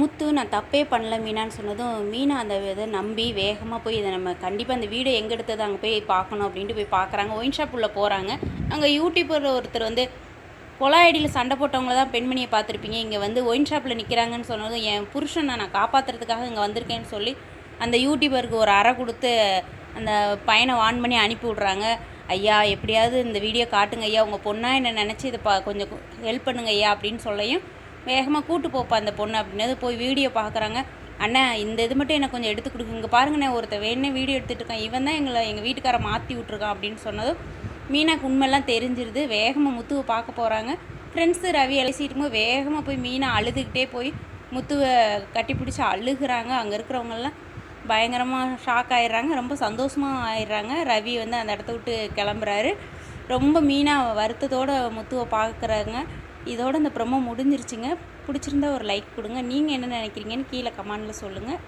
முத்து நான் தப்பே பண்ணல மீனான்னு சொன்னதும் மீனா அந்த இதை நம்பி வேகமாக போய் இதை நம்ம கண்டிப்பாக அந்த வீடியோ எங்கே எடுத்தது அங்கே போய் பார்க்கணும் அப்படின்ட்டு போய் பார்க்குறாங்க. ஒயின் ஷாப் உள்ளே போகிறாங்க அங்கே யூடியூபர் ஒருத்தர் வந்து கொலாயடியில் சண்டை போட்டவங்கள தான் பெண்மணியை பார்த்துருப்பீங்க. இங்கே வந்து ஒயின் ஷாப்பில் நிற்கிறாங்கன்னு சொன்னதும் என் புருஷனை நான் காப்பாற்றுறதுக்காக இங்கே வந்திருக்கேன்னு சொல்லி அந்த யூடியூபருக்கு ஒரு அறை கொடுத்து அந்த பையனை வான் பண்ணி அனுப்பி விட்றாங்க. ஐயா எப்படியாவது இந்த வீடியோ காட்டுங்க ஐயா. உங்கள் பொண்ணாக என்ன நினச்சி இதை பா கொஞ்சம் ஹெல்ப் பண்ணுங்க ஐயா அப்படின்னு சொல்லையும் வேகமாக கூட்டு போப்பா அந்த பொண்ணு அப்படின்னது போய் வீடியோ பார்க்குறாங்க. அண்ணா இந்த இது மட்டும் எனக்கு கொஞ்சம் எடுத்து கொடுங்க. இங்கே பாருங்கண்ணே ஒருத்தர் வேணே வீடியோ எடுத்துகிட்டு இருக்கான். இவன் தான் எங்களை எங்கள் வீட்டுக்காரை மாற்றி விட்ருக்கான் அப்படின்னு சொன்னதும் மீனாக்கு உண்மைலாம் தெரிஞ்சிருது. வேகமாக முத்துவை பார்க்க போகிறாங்க ஃப்ரெண்ட்ஸு ரவி அலசிட்டு போது வேகமாக போய் மீனை அழுதுகிட்டே போய் முத்துவை கட்டி பிடிச்சி அழுகிறாங்க. அங்கே இருக்கிறவங்கெல்லாம் பயங்கரமாக ஷாக் ஆயிடுறாங்க. ரொம்ப சந்தோஷமாக ஆயிடுறாங்க. ரவி வந்து அந்த இடத்த விட்டு கிளம்புறாரு. ரொம்ப மீனாக வருத்தத்தோட முத்துவை பார்க்குறாங்க. இதோட இந்த ப்ரொமோ முடிஞ்சிருச்சுங்க. பிடிச்சிருந்தா ஒரு லைக் கொடுங்க. நீங்கள் என்ன நினைக்கிறீங்கன்னு கீழே கமெண்டில் சொல்லுங்கள்